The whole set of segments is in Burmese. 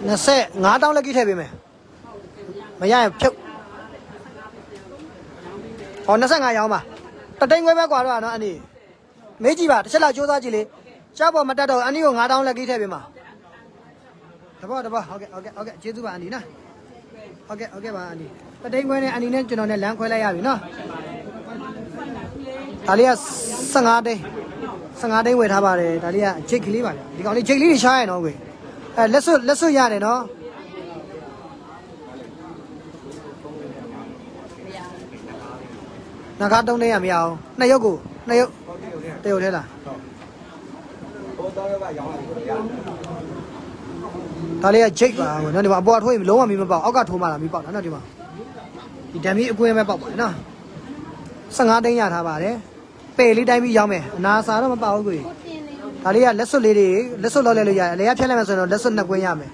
25တောင်းလက်ကြီးထည့်ပေးမယ်မရရင်ဖြုတ်ဟော25ရောင်းပါတတိန်ခွဲပဲกว่าတော့နော်အနီမေးကြည့်ပါတစ်ချက်လောက်စူးစမ်းကြည့်လေကြောက်ပေါ်မတက်တော့အနီကို9တောင်းလက်ကြီးထည့်ပေးမှာတဘောတဘောဟုတ်ကဲ့ဟုတ်ကဲ့ဟုတ်ကဲ့ကျေးဇူးပါအနီနော်ဟုတ်ကဲ့ဟုတ်ကဲ့ပါအနီတတိန်ခွဲနဲ့အနီနဲ့ကျွန်တော်နဲ့လမ်းခွဲလိုက်ရပြီနော်ဒါလေးက15တိန်15တိန်ဝယ်ထားပါတယ်ဒါလေးကဂျိတ်ကလေးပါလေဒီကောင်လေးဂျိတ်လေးတွေရှားရနော်ကွယ် အဲလက်စွပ်လက်စွပ်ရတယ်နော်ငါကားတုံးလေးရမရအောင်နှစ်ရုပ်ကိုနှစ်ရုပ်တရုပ်ထဲလားဒါလေးကဂျိတ်ပါကွနော်ဒီမှာအပေါ်ကထိုးရင်လုံးဝမီးမပေါက်အောက်ကထိုးမှလာမီးပေါက်တာနော်ဒီမှာဒီဓာမီအကွင်းပဲပေါက်ပါတယ်နော်15သိန်းရထားပါတယ်ပေလေးတိုင်းပြီးရောင်းမယ်အနာစာတော့မပေါက်ဘူးကွ ဒါလေးကလက်စွပ်လေးတွေလက်စွပ်လောက်လဲလို့ရတယ်အလေကဖြတ်လိုက်မယ်ဆိုတော့လက်စွပ်နှစ်ကွင်းရမယ်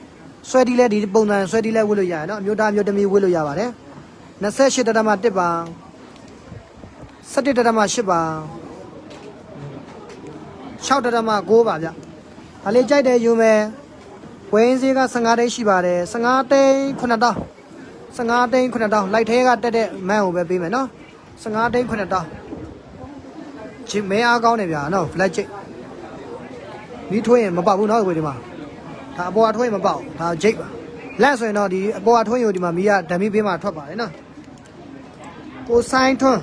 ဆွဲတီးလဲဒီပုံစံဆွဲတီးလဲဝတ်လို့ရတယ်နော်အမျိုးသားအမျိုးသမီးဝတ်လို့ရပါတယ်28တတမ1ပါ17တတမ8ပါ6တတမ9ပါဗျဒါလေးကြိုက်တယ်ယူမယ်ဝင်းစည်းက15တိန်းရှိပါတယ်15တိန်း9တောင်း15တိန်း9တောင်းလိုက်သေးကတက်တဲ့မန်းကိုပဲပေးမယ်နော်15တိန်း9တောင်းဂျင်းမဲအားကောင်းတယ်ဗျာနော် flat ချိတ် မီးထွေးရင်မပေါက်ဘူးနော်ကိုဒီမှာဒါအပေါ်ကထွေးရင်မပေါက်ဒါဂျိတ်ပါလက်ဆိုရင်တော့ဒီအပေါ်ကထွေးရင်ဒီမှာမီးကဓာမီပေးမှထွက်ပါတယ်နော်ကိုဆိုင်ထွန်း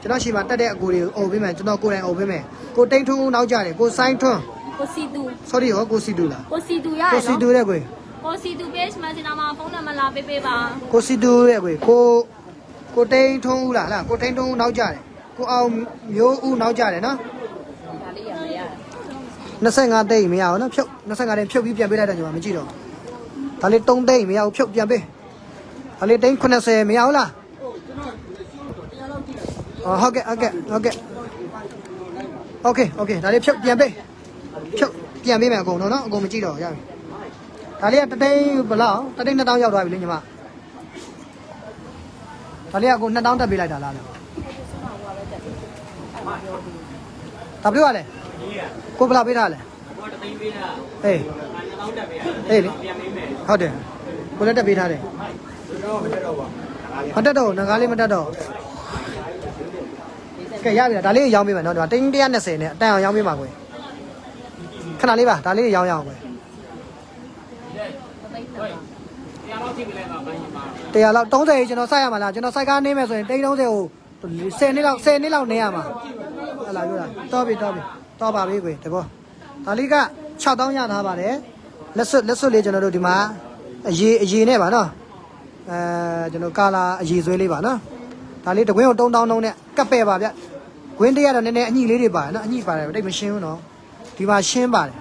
ကျွန်တော်ရှိမှတက်တဲ့အကူတွေကိုအုပ်ပေးမယ်ကျွန်တော်ကိုယ်တိုင်အုပ်ပေးမယ်ကိုတိန်ထွန်းဦးနောက်ကြတယ်ကိုဆိုင်ထွန်းကိုစီတူ sorry ဟောကိုစီတူလားကိုစီတူရရကိုစီတူနော်တဲ့ကွယ်ကိုစီတူ page မှာကျွန်တော်မှာဖုန်းနံပါတ်လာပေးပေးပါကိုစီတူတဲ့ကွယ်ကိုကိုတိန်ထွန်းဦးလားဟလားကိုတိန်ထွန်းဦးနောက်ကြတယ်ကိုအောင်မျိုးဦးနောက်ကြတယ်နော်ဒါလေးရမရ 25သိန်းမရအောင်နော်ဖြုတ်25သိန်းဖြုတ်ပြီးပြန်ပေးလိုက်တယ်ညီမမကြည့်တော့ဒါလေး3သိန်းမရဘူးဖြုတ်ပြန်ပေးဒါလေးသိန်း80မရဘူးလားအော်ဟုတ်ကဲ့ဟုတ်ကဲ့ဟုတ်ကဲ့โอเคโอเคဒါလေးဖြုတ်ပြန်ပေးဖြုတ်ပြန်ပေးမယ်အကုန်တော့နော်အကုန်မကြည့်တော့ရပြီဒါလေးကတသိန်းဘယ်လောက်တသိန်း2000ရောက်သွားပြီလေညီမဒါလေးကကို2000တက်ပေးလိုက်တာလားလေဒါပြောရလဲ ကိုဘယ်လောက်ပေးထားလဲဘောတသိန်းပေးတာဟေး2000တက်ပေးတာဟေးလေပြန်ပေးမယ်ဟုတ်တယ်ကိုလည်းတက်ပေးထားတယ်တော့မတက်တော့ပါမတက်တော့ဘူးငကားလေးမတက်တော့ကဲရပြီလားဒါလေးရောင်းပေးမယ်နော်ဒီမှာတင်း120နဲ့အတန်အောင်ရောင်းပေးမှာကွယ်ခဏလေးပါဒါလေးရောင်းရအောင်ကွယ်တရားတော့ကြည့်ပြလိုက်ပါဘိုင်းမှာတရားလောက်30ကျွန်တော်စိုက်ရမှာလားကျွန်တော်စိုက်ကားနေမယ်ဆိုရင်တိန်း30ကို10နှစ်လောက်10နှစ်လောက်နေရမှာဟလာပြောတာတော်ပြီတော်ပြီ တော်ပါပြီကွယ်တဘောဒါလေးက6000ရထားပါတယ်လက်စွပ်လက်စွပ်လေးကျွန်တော်တို့ဒီမှာအရေးအရေးနဲ့ပါနော်အဲကျွန်တော်ကာလာအရေးဆွဲလေးပါနော်ဒါလေးတကွင်းကို3000လုံးနဲ့ကပ်ပဲ့ပါဗျကွင်းတရတော့နည်းနည်းအညှိလေးတွေပါတယ်နော်အညှိပါတယ်တိတ်မရှင်းဘူးနော်ဒီမှာရှင်းပါတယ်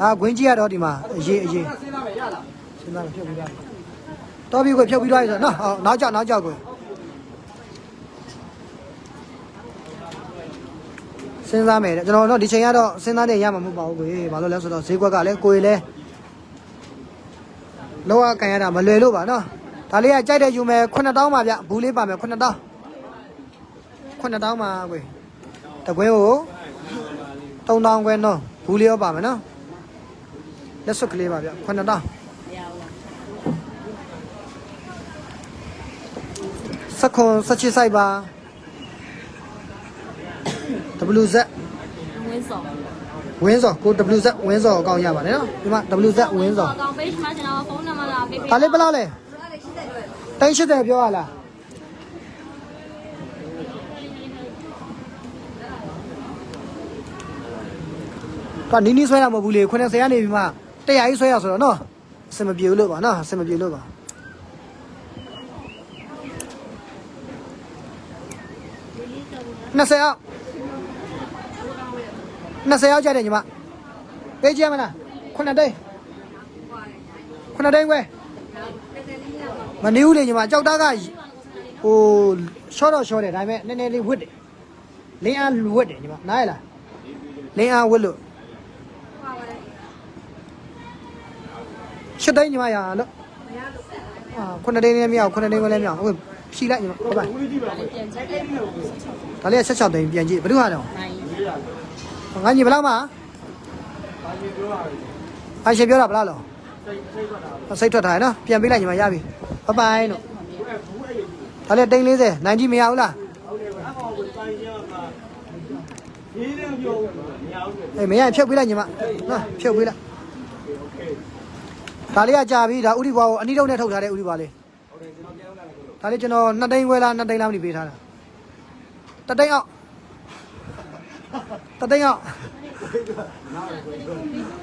ဒါကွင်းကြီးကတော့ဒီမှာအရေးအရေးစဉ်းစားမယ်ရလားစဉ်းစားလို့ဖြုတ်ပြီးသွားပြီတော်ပြီကိုဖြုတ်ပြီးသွားပြီဆိုတော့နော်ဟောနောက်ကြောက်နောက်ကြောက်ကို စဉ်းစားမယ်တဲ့ကျွန်တော်တို့ဒီချိန်ကတော့စဉ်းစားနေရမှာမဟုတ်ပါဘူးကိုဘာလို့လဲဆိုတော့ဈေးကွက်ကလည်းကိုယ်လည်းလောကကန်ရတာမလွယ်လို့ပါနော်ဒါလေးကကြိုက်တဲ့ယူမယ်9000ပါဗျဘူးလေးပါမယ်9000 9000ပါကိုတကွင်းကို3000ခွဲနော်ဘူးလေးရောပါမယ်နော်လက်စွပ်ကလေးပါဗျ9000မရဘူးလားစခွန်စချစ်ဆိုင်ပါ WZ ဝင်းစော်ဝင်းစော်ကို WZ ဝင်းစော်အကောင့်ရပါတယ်နော်ဒီမှာ WZ ဝင်းစော်အကောင် page မှာကျွန်တော်ဖုန်းနံပါတ်လာပေးပေးဒါလေးဘယ်လောက်လဲတိုင်း80ပြောရလားကနီးနီးဆွဲတာမဟုတ်ဘူးလေ90ကနေပြီးမှ100ကြီးဆွဲရဆိုတော့နော်အစင်မပြေဘူးလို့ပါနော်အစင်မပြေလို့ပါ20အောက် 20အောက်ကြတယ်ညီမပေးကြမလား9တိန်း9တိန်းခွဲမနေဘူးလေညီမကြောက်တာကဟိုရှော့တော့ရှော့တယ်ဒါပေမဲ့နည်းနည်းလေးဝစ်တယ်လင်းအားဝစ်တယ်ညီမနားရလားလင်းအားဝစ်လို့ရှစ်တိန်းညီမရလို့အာ9တိန်းလည်းမရဘူး9တိန်းလည်းမရဘူးဟုတ်ဖြီးလိုက်ညီမဟုတ်ပါပြန်ကြည့်ဒါလေးက16တိန်းပြန်ကြည့်ဘယ်သူဟာတော့နို င်ငါညီဘယ်လောက်မှာအရှင်ပြောတာဘယ်လောက်လောစိတ်ထွက်ထားရနော်ပြန်ပေးလိုက်ညီမရပြီဘပိုင်လို့ဒါလည်းတိန်40နိုင်ကြီးမရဘူးလားရေးတယ်ပြောမရဘူးအေးမရရင်ဖြုတ်ပေးလိုက်ညီမနော်ဖြုတ်ပေးလိုက်ဒါလေးကကြာပြီဒါဥဒီဘွားကိုအနိတုံးနဲ့ထုတ်ထားတဲ့ဥဒီဘွားလေးဒါလေးကျွန်တော်နှစ်သိန်းခွဲလားနှစ်သိန်းလားမသိပေးထားတာတသိန်းအောင်တသိန်းအောင်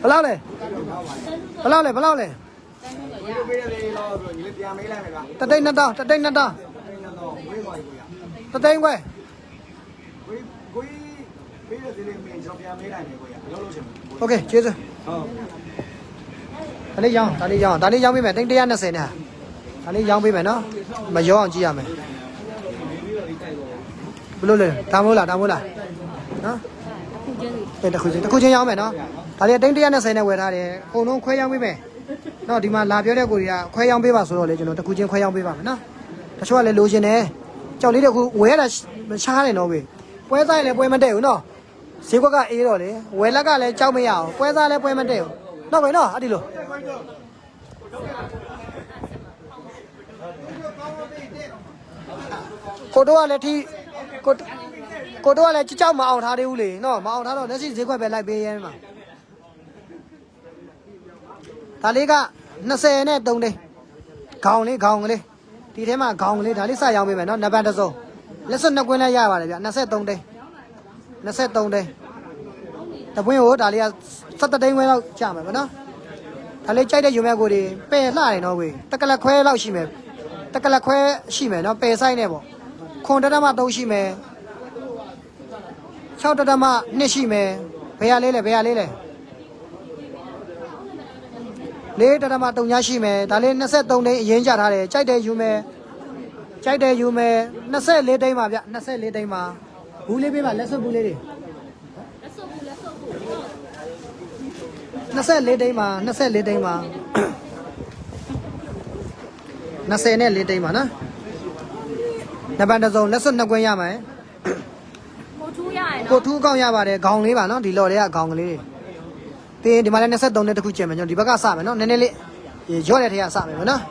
ဘယ်လောက်လဲဘယ်လောက်လဲဘယ်လောက်လဲဒီလိုပေးတယ်လေတော့ဆိုညီလေးပြန်မေးလိုက်မယ်ဗျာတသိန်းနှစ်တောင်းတသိန်းနှစ်တောင်းအဲ့တော့ဝေးပါကိုရတသိန်းခွဲဝေးကိုပေးတဲ့ဒီလေးမင်းကျွ နော်အခုချင်းအဲတစ်ခုချင်းတစ်ခုချင်းရောင်းမယ်နော်ဒါလေးအတင်း190နဲ့ဝယ်ထားတယ်အကုန်လုံးခွဲရောင်းပေးမယ်နော်ဒီမှာလာပြောတဲ့ကိုတွေကခွဲရောင်းပေးပါဆိုတော့လေကျွန်တော်တစ်ခုချင်းခွဲရောင်းပေးပါမယ်နော်တချို့ကလည်းလိုချင်တယ်ကြောက်လေးတစ်ခုဝယ်ရတာမရှားနဲ့တော့ပဲပွဲစားလည်းပွဲမတည့်ဘူးနော်ဈေးကွက်ကအေးတော့လေဝယ်လက်ကလည်းကြောက်မရအောင်ပွဲစားလည်းပွဲမတည့်ဘူးနော်ပဲနော်အဲ့ဒီလိုကိုတို့ကလည်းထိကို ကိုတော့ကလည်းကြောက်မအောင်ထားသေးဘူးလေနော်မအောင်ထားတော့လက်ရှိဈေးခွက်ပဲလိုက်ပေးရဲမှာဒါလေးက20နဲ့3သိန်းခေါင်းလေးခေါင်းကလေးဒီထဲမှာခေါင်းကလေးဒါလေးစရောင်းပေးမယ်နော်နံပါတ်တစ်စုံလက်စွပ်နှစ်ကွင်းလည်းရပါတယ်ဗျ23သိန်း23သိန်းတပွင့်ကိုဒါလေးက17သိန်းခွဲလောက်ကျမယ်ဗျနော်ဒါလေးကြိုက်တဲ့ယူမဲ့ကိုတွေပယ်လှတယ်နော်ဝေးတက်ကလက်ခွဲလောက်ရှိမယ်တက်ကလက်ခွဲရှိမယ်နော်ပယ်ဆိုင်နေပေါ့ခွန်တရမ3ရှိမယ် 6တရမ2ရှိမယ်ဘယ်ရလေးလဲဘယ်ရလေးလဲလေးတရမ3ညရှိမယ်ဒါလေး23တိန်းအရင်ကြထားတယ်ကြိုက်တယ်ယူမယ်ကြိုက်တယ်ယူမယ်24တိန်းပါဗျ24တိန်းပါဘူးလေးပေးပါလက်စွပ်ဘူးလေးတွေလက်စုပ်ဘူးလက်စုပ်ဘူး24တိန်းပါ24တိန်းပါ20နဲ့4တိန်းပါနော်နံပါတ်တစ်စုံလက်စွပ်နှစ်ကွင်းရမယ် ကိုထူးရရင်ကိုနော်ထူးကောင်းရပါတယ်ခေါင်းလေးပါနော်ဒီလော်တွေကခေါင်းကလေးတွေပြီးရင်ဒီမှာလည်း23နဲ့တစ်ခုကျင်မယ်ကျွန်တော်ဒီဘက်ကစမယ်နော်နည်းနည်းလေးရော့တဲ့ထက်ကစမယ်မနော်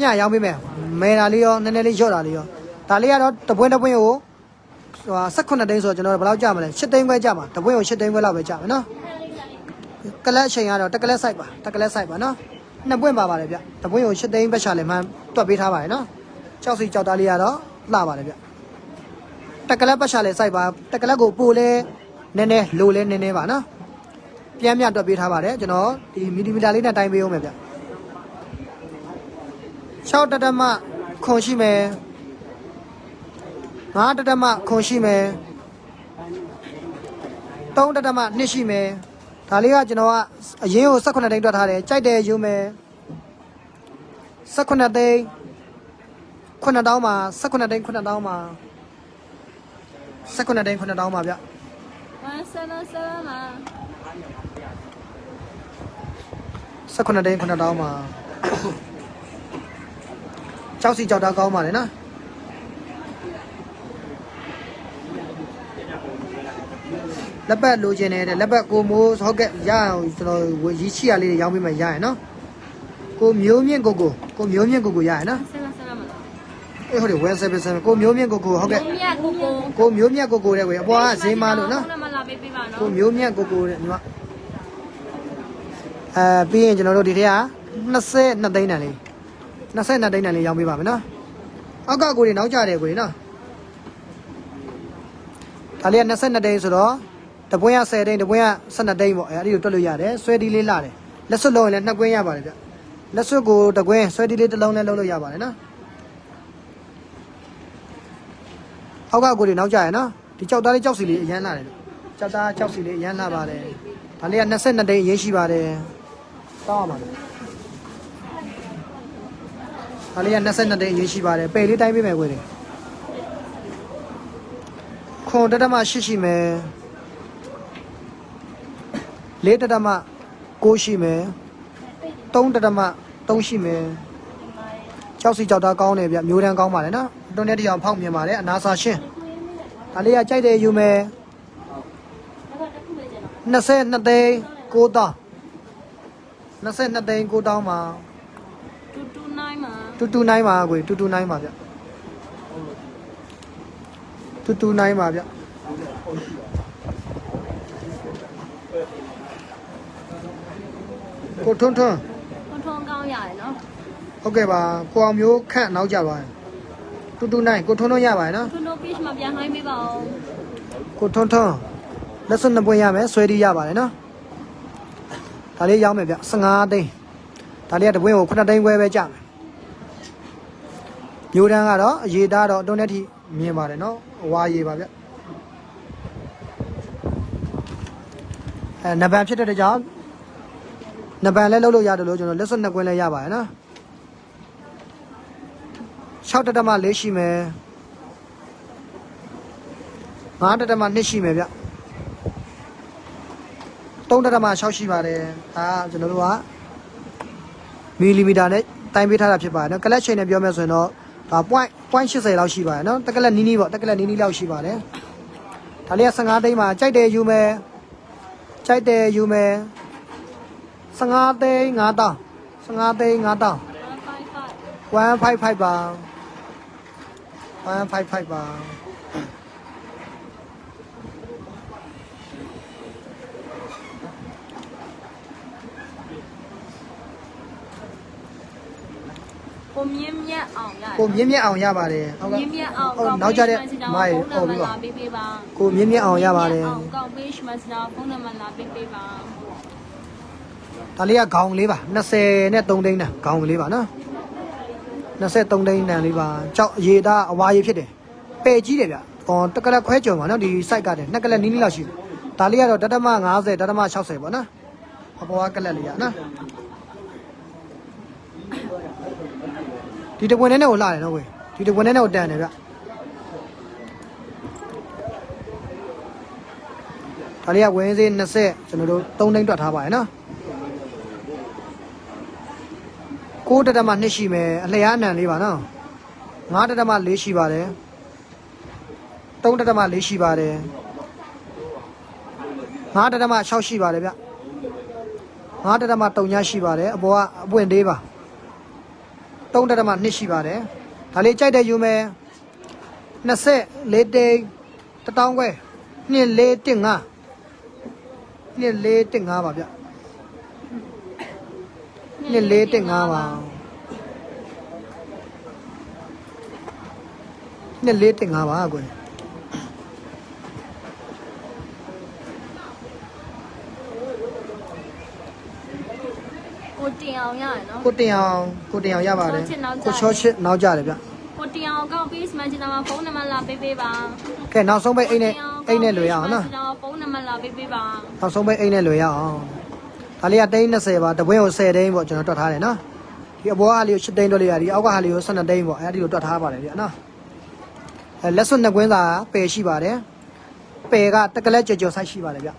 ညရောင်းပေးမယ်မဲတာလေးရောနည်းနည်းလေးရော့တာလေးရောဒါလေးကတော့တပွင့်တပွင့်ကိုဟို18တိန်းဆိုတော့ကျွန်တော်ဘယ်လောက်ကြမလဲ7တိန်းခွဲကြမှာတပွင့်ကို7တိန်းခွဲလောက်ပဲကြမယ်နော်ကလပ်အချိန်ကတော့တက်ကလပ် site ပါတက်ကလပ် site ပါနော်နှစ်ပွင့်ပါပါတယ်ဗျတပွင့်ကို7တိန်းပဲချလဲမှန်းတွက်ပေးထားပါတယ်နော်ကြောက်စီကြောက်သားလေးကတော့လှပါတယ်ဗျ တက်ကလက်ပတ်ချလဲစိုက်ပါတက်ကလက်ကိုပို့လဲနည်းနည်းလိုလဲနည်းနည်းပါနော်ပြန်မြတ်တွက်ပေးထားပါတယ်ကျွန်တော်ဒီမီလီမီတာလေးနဲ့တိုင်းပေးအောင်မယ်ဗျ6တတမခွန်ရှိမယ်9တတမခွန်ရှိမယ်3တတမ2ရှိမယ်ဒါလေးကကျွန်တော်ကအရင်ကို18တိန်းတွက်ထားတယ်ကြိုက်တယ်ယူမယ်18တိန်း9တောင်းမှာ18တိန်း9တောင်းမှာ 19တိန်း9တောင်းပါဗျ177မှာ19တိန်း9တောင်းပါကြောက်စီကြောက်တာကောင်းပါလေနော်လက်ပတ်လိုချင်တယ်တဲ့လက်ပတ်ကိုမိုးဟုတ်ကဲ့ရအောင်ကျွန်တော်ဝရီချီရလေးတွေရောင်းပေးမှရရနော်ကိုမျိုးမြင့်ကိုကိုကိုမျိုးမြင့်ကိုကိုရရနော်77မှာလား အေးဟုတ်တယ်ဝယ်ဆယ်ပစံကိုမျိုးမြင့်ကိုကိုဟုတ်ကဲ့ကိုမြတ်ကိုကိုကိုမျိုးမြတ်ကိုကိုတဲ့ဝယ်အပေါ်ကဈေးမလို့နော်ဖုန်းနံပါတ်လာပေးပေးပါနော်ကိုမျိုးမြတ်ကိုကိုတဲ့ညီမအဲပြီးရင်ကျွန်တော်တို့ဒီထက်က22သိန်းတန်လေး22သိန်းတန်လေးရောင်းပေးပါမယ်နော်အောက်ကကိုတွေနောက်ကြတယ်ကိုတွေနော်ဒါလေးက22သိန်းဆိုတော့တပွင့်က10သိန်းတပွင့်က12သိန်းပေါ့အဲအဲ့ဒီကိုတွက်လို့ရတယ်ဆွဲတီးလေးလာတယ်လက်စွပ်လုံးရင်လည်းနှစ်ကွင်းရပါတယ်ဗျလက်စွပ်ကိုတစ်ကွင်းဆွဲတီးလေးတစ်လုံးလည်းလုံးလို့ရပါတယ်နော် အောက်ကကိုတွေနောက်ကြရနော်ဒီကြောက်သားလေးကြောက်စီလေးအရန်လာတယ်လို့ကြောက်သားကြောက်စီလေးအရမ်းလာပါတယ်ဒါလေးက22တိန်းအရေးရှိပါတယ်တောင်းရပါမယ်ဒါလေးက22တိန်းအရေးရှိပါတယ်ပယ်လေးတိုင်းပေးမယ်ကွယ်တွေခွန်တတမရှိရှိမယ်လေးတတမ6ရှိမယ်3တတမ3ရှိမယ်ကြောက်စီကြောက်သားကောင်းတယ်ဗျမျိုးတန်းကောင်းပါတယ်နော် တွန်းတဲ့တရားဖောက်မြင်ပါတယ်အနာစာရှင်းဒါလေးကကြိုက်တယ်ယူမယ်22သိန်း9တောင်း22သိန်း9တောင်းမှာတူတူနိုင်မှာတူတူနိုင်ပါကိုတူတူနိုင်ပါဗျတူတူနိုင်ပါဗျကိုထွန်းထွန်းထုံထုံကောင်းရတယ်နော်ဟုတ်ကဲ့ပါကိုအောင်မျိုးခန့်နောက်ကြပါ တူတူနိုင်ကိုထွန်းထွန်းရပါတယ်နော်ထုံထုံ page မှာပြန်ဟိုင်းပေးပါအောင်ကိုထွန်းထွန်းလက်စွပ်နှစ်ပွင့်ရမယ်ဆွဲတီးရပါတယ်နော်ဒါလေးရောင်းမယ်ဗျ15သိန်းဒါလေးကတပွင့်ကို9သိန်းခွဲပဲကြမယ်မျိုးတန်းကတော့အရေးသားတော့အတွန်းတဲ့ထိမြင်ပါတယ်နော်အဝါရေးပါဗျအဲနဗန်ဖြစ်တဲ့အတွက်ကြောင့်နဗန်လည်းလုပ်လို့ရတယ်လို့ကျွန်တော်လက်စွပ်နှစ်ကွင်းလည်းရပါတယ်နော် 6တက်တမလေးရှိမယ်9တက်တမ2ရှိမယ်ဗျ3တက်တမ6ရှိပါတယ်ဒါကကျွန်တော်တို့ကမီလီမီတာနဲ့တိုင်းပေးထားတာဖြစ်ပါတယ်နော်ကလပ်ချိန်နဲ့ပြောမယ်ဆိုရင်တော့ဒါ point point 80လောက်ရှိပါတယ်နော်တက်ကလက်နီးနီးပေါ့တက်ကလက်နီးနီးလောက်ရှိပါတယ်ဒါလေးက15သိန်းမှာကြိုက်တယ်ယူမယ်ကြိုက်တယ်ယူမယ်15သိန်း5တောင်း15သိန်း5တောင်း55 155ပါ 155ပါကိုမြင့်မြတ်အောင်ရတယ်ကိုမြင့်မြင့်အောင်ရပါတယ်ဟုတ်ကဲ့မြင့်မြတ်အောင်ဟုတ်ကောင်းနောက်ကြတဲ့ page မိုင်းဖုန်းနံဟုတ်ပါပြီတ်ပါလာပေးပေးပါကိုမြင့်မြင့်အောင်ရပါတယ်အောင်ကောင်း page မှာစတာဖုန်းနံပါတ်လာပေးပေးပါဒါလေးကခေါင်းလေးပါ20နဲ့3သိန်းတန်ခေါင်းကလေးပါနော် 23သိန်းတန်လေးပါကြောက်ရေသားအဝါရေဖြစ်တယ်ပယ်ကြီးတယ်ဗျဟောတက်ကလက်ခွဲကြုံပါနော်ဒီ site ကတည်းနှစ်ကလက်နီးနီးလောက်ရှိတယ်ဒါလေးကတော့တတမ50တတမ60ပေါ့နော်အပေါ်ကကလက်လေးရနော်ဒီတပွင့်နဲ့ကိုလှတယ်နော်ဝေဒီတပွင့်နဲ့ကိုတန်တယ်ဗျဒါလေးကဝင်းစေး20ကျွန်တော်တို့3သိန်းတွက်ထားပါတယ်နော် ကိုးတက်တမနှစ်ရှိမယ်အလျားအနံလေးပါနော်ငါးတက်တမလေးရှိပါတယ်သုံးတက်တမလေးရှိပါတယ်ငါးတက်တမ6ရှိပါတယ်ဗျငါးတက်တမ3ညရှိပါတယ်အပေါ်ကအပွင့်သေးပါသုံးတက်တမ2ရှိပါတယ်ဒါလေးကြိုက်တဲ့ယူမယ်20လေးတိန်တတောင်းခွဲနှစ်လေးတစ်ငါနှစ်လေးတစ်ငါပါဗျ နှစ်လေးတက်ငါပါနှစ်လေးတက်ငါပါကွယ်ကိုတင်အောင်ရတယ်နော်ကိုတင်အောင်ကိုတင်အောင်ရပါတယ်ချောချစ်နောက်ကျကိုချောချစ်နောက်ကြတယ်ဗျကိုတင်အောင်ကောင်း page မှာစတာဖုန်းနံပါတ်လာပေးပေးပါကဲနောက်ဆုံးပိတ်အိတ်နဲ့အိတ်နဲ့လွယ်ရအောင်နော်စတာဖုန်းနံပါတ်လာပေးပေးပါနောက်ဆုံးပိတ်အိတ်နဲ့လွယ်ရအောင် ဒါလေးကတိန်း20ပါတပွင့်ကို10တိန်းပေါ့ကျွန်တော်တွက်ထားတယ်နော်ဒီအပေါ်ကလေးကို7တိန်းတွက်လိုက်ရဒီအောက်ကဟာလေးကို12တိန်းပေါ့အဲဒီလိုတွက်ထားပါတယ်ဗျနော်အဲလက်စွပ်နှစ်ကွင်းသာပယ်ရှိပါတယ်ပယ်ကတက်ကလက်ကြော်ကြော်ဆိုင်ရှိပါတယ်ဗျ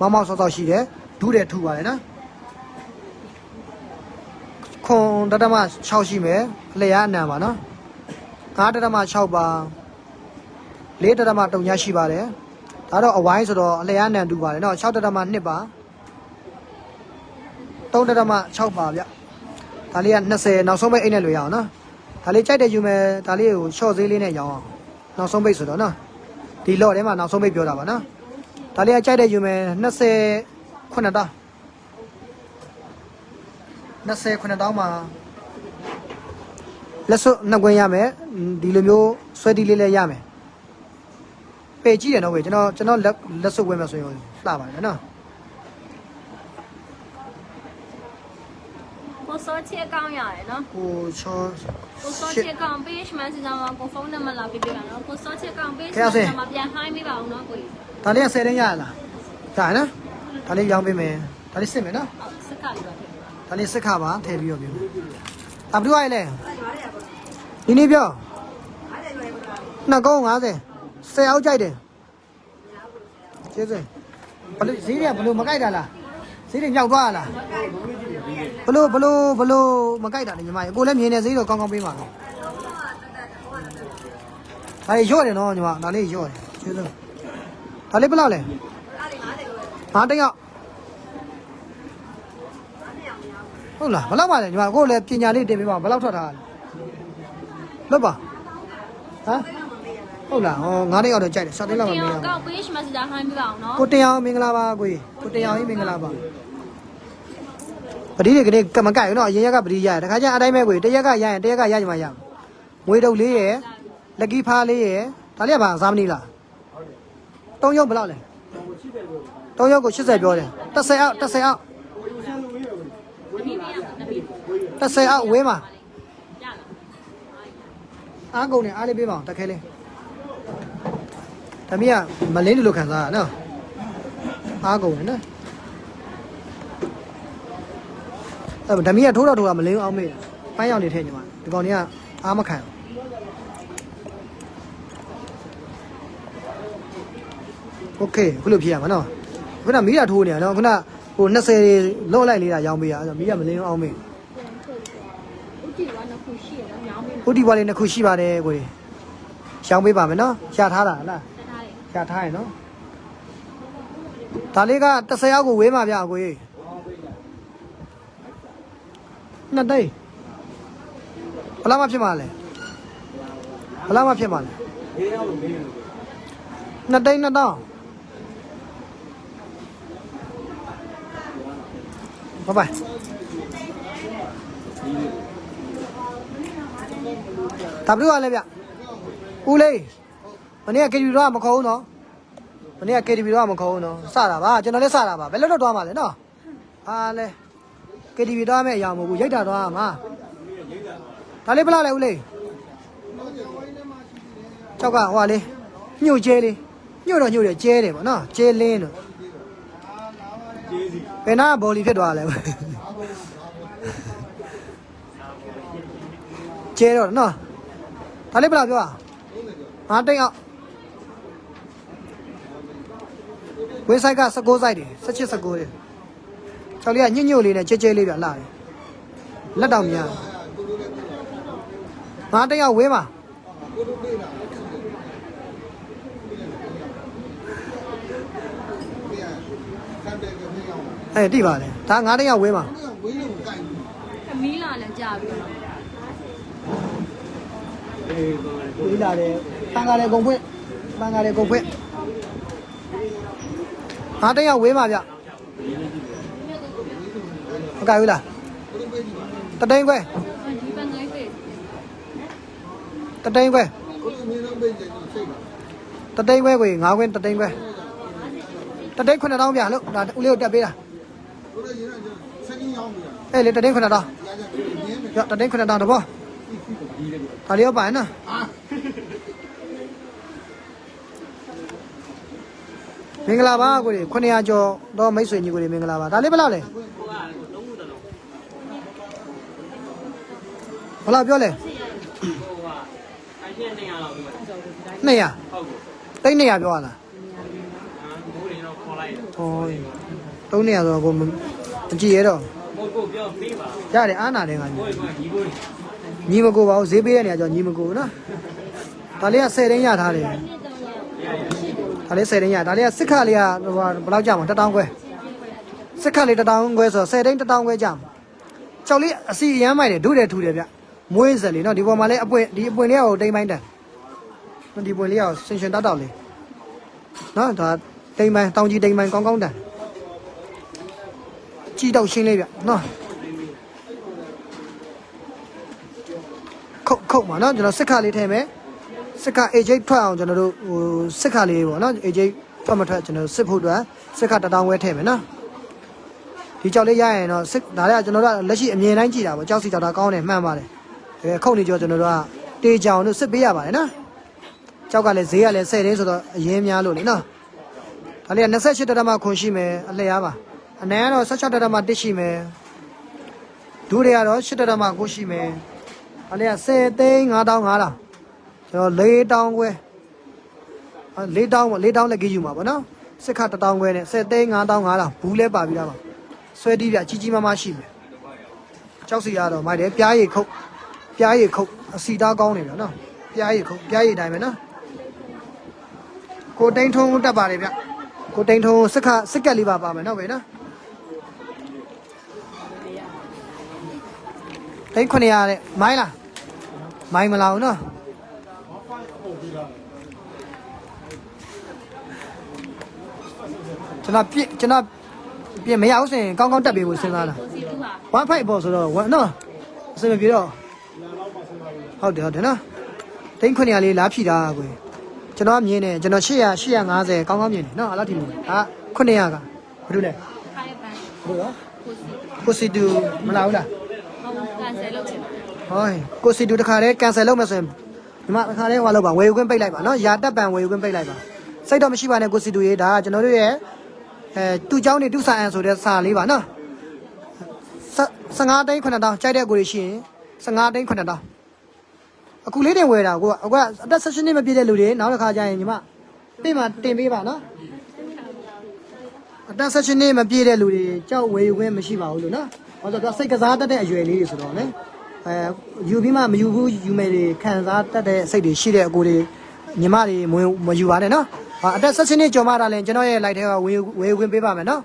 မောင်းမောင်းဆော့ဆော့ရှိတယ်ဒူးတယ်ထူပါတယ်နော်ခွန်တတမ6ရှိမယ်အလျားအနံပါနော်9တတမ6ပါ4တတမ3ညရှိပါတယ်ဒါတော့အဝိုင်းဆိုတော့အလျားအနံတူပါတယ်နော်6တတမ2ပါ 3တတမ6ပါဗျဒါလေးက20နောက်ဆုံးပိတ်အိတ်နဲ့လွေရအောင်နော်ဒါလေးကြိုက်တယ်ယူမယ်ဒါလေးကို short ဈေးလေးနဲ့ရောင်းအောင်နောက်ဆုံးပိတ်ဆိုတော့နော်ဒီ lot ထဲမှာနောက်ဆုံးပိတ်ပြောတာပါနော်ဒါလေးကကြိုက်တယ်ယူမယ်20ခုနှစ်တောင်း20ခုနှစ်တောင်းမှာလက်စွပ်နှစ်ကွင်းရမယ်ဒီလိုမျိုးဆွဲတီးလေးလည်းရမယ်ပေကြည့်တယ်နော်ဝေကျွန်တော်ကျွန်တော်လက်လက်စွပ်ဝင်မယ်ဆိုရင်လှပါတယ်နော် ကိုစောချစ်ကောင်းရတယ်နော်ကိုချောကိုစောချစ်ကောင်း page မှာစတာကိုဖုန်းနံပါတ်လာပေးပေးပါနော်ကိုစောချစ်ကောင်း page ခင်ဗျာမှာဆင်စတာပြန်ဟိုင်းပေးပါအောင်နော်ကိုကြီးဒါလေးက10တန်းရလားဒါနော်ဒါလေးရောင်းပေးမယ်ဒါလေးစစ်မယ်နော်ဟုတ်စက်ကလေးပါဖြစ်ပါဒါလေးစစ်ခပါထည့်ပြီးတော့ပြမယ်အဘလူးရိုင်လဲဒီနေ့ပြောနှစ်ကုန်း50 10အောက်ကြိုက်တယ်ကျေးဇူးဘလို့ဈေးတွေကဘလို့မကြိုက်တာလားဈေးတွေညောက်သွားလား ဘလို့ဘလို့ဘလို့မကြိုက်တာလေညီမကြီးကိုလည်းမြင်နေဈေးတော့ကောင်းကောင်းပေးပါတော့ဒါလေးရော့တယ်နော်ညီမဒါလေးရော့တယ်ကျေးဇူးဒါလေးဘယ်လောက်လဲငါးတယောက်ငဟုတ်လားဘယ်လောက်ပါလဲညီမကိုလည်းပညာလေးတင်ပေးပါဘယ်လောက်ထွက်ထားလဲလွတ်ပါဟမ်ဟုတ်လားဟောငါးတိတ်ရောက်တော့ကြိုက်တယ်စတဲ့လောက်မဒီမင်းတော့ရကောက် page messenger ဟိုင်းပြပါအောင်နော်ကိုတင်အောင်မင်္ဂလာပါကိုကြီးကိုတင်အောင်ကြီးမင်္ဂလာပါ ပတိတွေကနေ့ကမကရနော်အရင်ရက်ကပတိရရတခါကျအတိုင်းပဲကိုကြီးတရက်ကရရင်တရက်ကရကြမှာရငွေတုပ်လေးရယ်လက်ကီဖားလေးရယ်ဒါလေးကဘာစားမနီလား၃ရုပ်ဘယ်လောက်လဲ၃ရုပ်ကို80ပြောတယ်30အောက်30အောက်ဒီနေ့ကနမီ30အောက်ဝေးမှာရလားအားကုန်နေအားလေးပေးပါအောင်တက်ခဲလေးတမီးကမလင်းလူလိုခံစားရနော်အားကုန်နေနော် အဲ့တမီးကထိုးတော့ထိုးတာမလင်းအောင်မေးပန်းရောင်နေထဲညီမဒီကောင်ကြီးကအားမခံโอเคခုလိုဖြစ်ရမှာနော်ခုနမီးရထိုးနေရနော်ခုနဟို20လော့လိုက်လေးတာရောင်းပေးရအဲ့တော့မီးကမလင်းအောင်မေး ဥတီကနှစ်ခုရှိရတော့ညောင်းပြီး ဥတီဘွားလေးနှစ်ခုရှိပါတယ်ကိုကြီးရှောင်းပေးပါမယ်နော်ရှာထားတာလား တက်ထားတယ် ရှာထားရနော်ဒါလေးက30ယောက်ကိုဝေးမှာဗျာကိုကြီး နှစ်သိန်းဘယ်လောက်မှဖြစ်မှာလဲဘယ်လောက်မှဖြစ်မှာလဲဘေးရောက်လို့မင်းလို့နှစ်သိန်းနှစ်တောင်းဘဘတဘလူကလည်းဗျဦးလေးမနေ့က KTV တော့မခေါ်ဘူးနော်မနေ့က KTV တော့မခေါ်ဘူးနော်စတာပါကျွန်တော်လည်းစတာပါဘယ်လိုလုပ်တော့မှလဲနော်ဟာလဲ KTV တော့မဲ့အရာမဟုတ်ဘူးရိုက်တာတော့မှာဒါလေးဘယ်လောက်လဲဦးလေးကျောက်ကဟွာလေးညှို့ကျဲလေးညှို့တော့ညှို့တယ်ကျဲတယ်ပေါ့နော်ကျဲလင်းတော့ကျေးစီဘယ်နာကဘော်လီဖြစ်သွားလဲကျဲတော့နော်ဒါလေးဘယ်လောက်ပြောอ่ะငါတိတ်အောင်ဝင်းဆိုင်က16ဆိုင်တယ်17 19တယ်ချော က်လေးကညှိညို့လေးနဲ့ကြဲကြဲလေးပြလာတယ်လက်တောင်များငါတိတ်အောင်ဝင်းပါအဲ့တိပါလေဒါငါတိတ်အောင်ဝင်းပါမီးလာလည်းကြာပြီနော်ဝေးလာတယ်ပန်ကားတယ်ကုန်ဖွင့်ပန်ကားတယ်ကုန်ဖွင့်ငါတိတ်အောင်ဝင်းပါဗျမ ကြိုက်ဘူးလားတတိန်ခွဲဒီပန်ငိုင်းဖေးတတိန်ခွဲတတိန်ခွဲကိုငါးခွင်းတတိန်ခွဲတတိန်9000ပြလို့ဒါဦးလေးကိုတက်ပေးတာအဲ့လေတတိန်9000ရတတိန်9000တဘောဒါလေးရောပါနော်မင်္ဂလာပါကိုကြီး900ကျော်တော့မိတ်ဆွေညီကိုကြီးမင်္ဂလာပါဒါလေးဘယ်လောက်လဲ ဘယ်လောက်ပြောလဲဟိုကအရင်200လောက်ပြီးတော့200ဟုတ်ကဲ့တိတ်200ပြောရလားဘိုးတွေတော့ခေါ်လိုက်တယ်ဟော300ဆိုတော့ကိုမမကြည့်ရတော့ဘိုးကိုပြောပေးပါရတယ်အားနာတယ်ငါညီဘိုးကညီဘိုးတွေညီမကိုပါဘူးဈေးပေးရနေကြညီမကိုနော်ဒါလေးက10ရင်းရထားတယ်ဒါလေး10ရင်းရဒါလေးကစစ်ခလေးကဟိုဘယ်လောက်ကြာမှာ1000ခွဲစစ်ခလေး1000ခွဲဆိုတော့10ရင်း1000ခွဲကြာမှာကြောက်လေးအစီအရမ်းမိုက်တယ်ဒုတယ်ထူတယ်ဗျ မွေးစက်လေးနော်ဒီပေါ်မှာလည်းအပွင့်ဒီအပွင့်လေးကိုတိမ်ပိုင်းတန်ဒီပွင့်လေးကိုရှင်ရှင်တောက်တောက်လေးနော်ဒါတိမ်ပိုင်းတောင်ကြီးတိမ်ပိုင်းကောင်းကောင်းတန်ကြည့်တော့ရှင်းလေးဗျနော်ခုတ်ခုတ်ပါနော်ကျွန်တော်စစ်ခါလေးထည့်မယ်စစ်ခါ AJ ထွက်အောင်ကျွန်တော်တို့ဟိုစစ်ခါလေးပေါ့နော် AJ ထွက်မထွက်ကျွန်တော်စစ်ဖို့အတွက်စစ်ခါတတောင်းဝဲထည့်မယ်နော်ဒီကြောက်လေးရရင်တော့စစ်ဒါလည်းကျွန်တော်တို့လက်ရှိအမြင်တိုင်းကြည့်တာပေါ့ကြောက်စီကြောက်တာကောင်းတယ်မှန်ပါတယ် ခုတ်နေကြောကျွန်တော်တို့ကတေချောင်တို့စစ်ပေးရပါတယ်နော်ကြောက်ကလည်းဈေးကလည်း10တင်းဆိုတော့အရင်များလို့လေနော်ဒါလေးက28တတမခွန်ရှိမယ်အလျားပါအနံကတော့16တတမ1ရှိမယ်ဒူးတွေကတော့8တတမ9ရှိမယ်ဒါလေးက10သိန်း9500လားကျွန်တော်၄တောင်းခွဲ၄တောင်း၄တောင်းလက်ကြီးယူမှာပေါ့နော်စစ်ခတစ်တောင်းခွဲနဲ့10သိန်း9500လားဘူးလဲပါပြီးသားပါဆွဲတီးပြကြီးကြီးမားမားရှိမယ်ကြောက်စီရတော့မိုက်တယ်ပြားရည်ခုတ် ပြားရည်ခုတ်အစီသားကောင်းနေပြီနော်။ပြားရည်ခုတ်ပြားရည်တိုင်းပဲနော်။ကိုတိန်ထုံးတက်ပါတယ်ဗျ။ကိုတိန်ထုံးစစ်ခတ်စစ်ကက်လေးပါပါမယ်နော်ဗျာနော်။တိန်း900တဲ့မိုင်းလားမိုင်းမလာဘူးနော်ကျွန်တော်ပြကျွန်တော်ပြင်မရဘူးဆိုရင်ကောင်းကောင်းတက်ပေးဖို့စဉ်းစားတာကိုစီတူဟာဝမ်ဖိုက်ပေါ်ဆိုတော့ဝမ်နော်အစမပြေတော့ ဟုတ်တယ်ဟုတ်တယ်နော်တိန်း900လေးလားဖြီတာကိုကျွန်တော်မြင်နေကျွန်တော်800 850ကောင်းကောင်းမြင်တယ်နော်အဲ့လောက်ထိမြင်တယ်အာ900ကဘာလို့လဲ ခိုင်ပန် ဘယ်လို ကိုစီ ကိုစီတူမလာဘူးလား ဟုတ်ကန်ဆယ်လုပ်ချင်တယ် ဟောကိုစီတူတခါတည်းကန်ဆယ်လုပ်မယ်ဆိုရင်ဒီမှာတခါတည်းဟွာလုပ်ပါဝယ်ယူခွင့်ပိတ်လိုက်ပါနော်ယာတက်ပံဝယ်ယူခွင့်ပိတ်လိုက်ပါစိတ်တော့မရှိပါနဲ့ကိုစီတူရေးဒါကကျွန်တော်တို့ရဲ့အဲတူเจ้าနေတူဆိုင်အန်ဆိုတဲ့စာလေးပါနော်15တိန်း9000ကြိုက်တဲ့ကိုတွေရှိရင်15တိန်း9000 အခုလေးတင်ဝယ်တာကိုကအကအသက်16နှစ်မပြည့်တဲ့လူတွေနောက်တစ်ခါကျရင်ညီမပြင်မှာတင်ပေးပါနော်အသက်16နှစ်မပြည့်တဲ့လူတွေကြောက်ဝယ်ယူခွင့်မရှိပါဘူးလို့နော်ဟောဆိုတော့စိတ်ကစားတတ်တဲ့အရွယ်လေးတွေဆိုတော့လေအဲယူပြီးမှမယူဘူးယူမယ်တွေခံစားတတ်တဲ့စိတ်တွေရှိတဲ့အကိုတွေညီမတွေမဝင်မယူပါနဲ့နော်ဟာအသက်16နှစ်ကျော်မှတာလည်းကျွန်တော်ရဲ့ light ထဲကဝေဝေဝင်ပေးပါမယ်နော်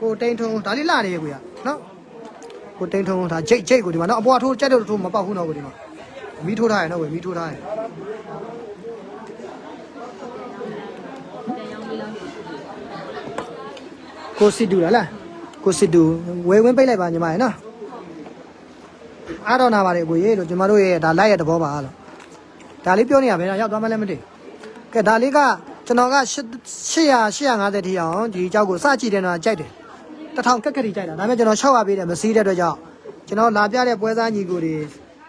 ကိုတိန်ထုံဒါလေးလာတယ်ကိုရနော်ကိုတိန်ထုံဒါဂျိတ်ဂျိတ်ကိုဒီမှာနော်အပေါ်ထိုးကြက်တော့ထိုးမပေါက်ဘူးနော်ကိုဒီမှာ မီးထိုးထားရနော်ဝေမီးထိုးထားရကိုစစ်တူလားလားကိုစစ်တူဝေဝင်ပိတ်လိုက်ပါညီမရနော်အားတော်နာပါတယ်ကိုရေလို့ညီမတို့ရဲ့ဒါလိုက်ရတဲ့ဘောပါလို့ဒါလေးပြောနေရပဲနော်ရောက်သွားမှလည်းမသိကဲဒါလေးကကျွန်တော်က800 850ထိအောင်ဒီကြောက်ကိုစကြည့်တယ်နော်ကြိုက်တယ်1000ကက်ကက်ကြီးကြိုက်တာဒါပေမဲ့ကျွန်တော်600ပေးတယ်မစည်းတဲ့အတွက်ကြောင့်ကျွန်တော်လာပြတဲ့ပွဲစားညီကိုတွေ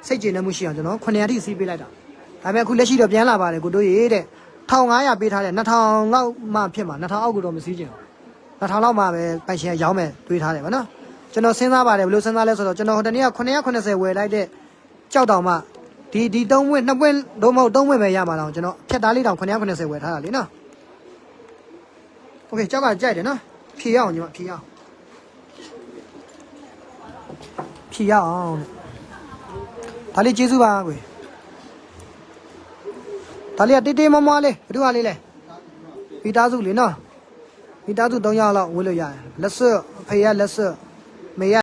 စိတ်ကျေနပ်မှုရှိအောင်ကျွန်တော်900ထိစီးပေးလိုက်တာဒါပေမဲ့အခုလက်ရှိတော့ပြန်လာပါတယ်ကိုတို့ရေတဲ့1500ပေးထားတယ်2000လောက်မှဖြစ်မှာ2000အောက်ကတော့မစည်းချင်ဘူး 2000လောက်မှပဲပိုင်ရှင်ကရောင်းမယ်တွေးထားတယ်ဗောနော်ကျွန်တော်စဉ်းစားပါတယ်ဘယ်လိုစဉ်းစားလဲဆိုတော့ကျွန်တော်ဟိုတနေ့က980ဝယ်လိုက်တဲ့ကြောက်တောင်မှဒီဒီ3ဝင်း2ဝင်းတော့မဟုတ်3ဝင်းပဲရမှာတော့ကျွန်တော်ဖြတ်သားလေးတောင်980ဝယ်ထားတာလေနော်โอเคကြောက်ကကြိုက်တယ်နော်ဖြေရအောင်ညီမဖြေရအောင်ဖြေရအောင် ဒါလေးကျေးဇူးပါကွယ်ဒါလေးကတေးတေးမမလေးဘယ်သူကလေးလဲမိသားစုလေးနော်မိသားစု3ယောက်လောက်ဝေးလို့ရတယ်လက်စွပ်အဖေရလက်စွပ်မေရ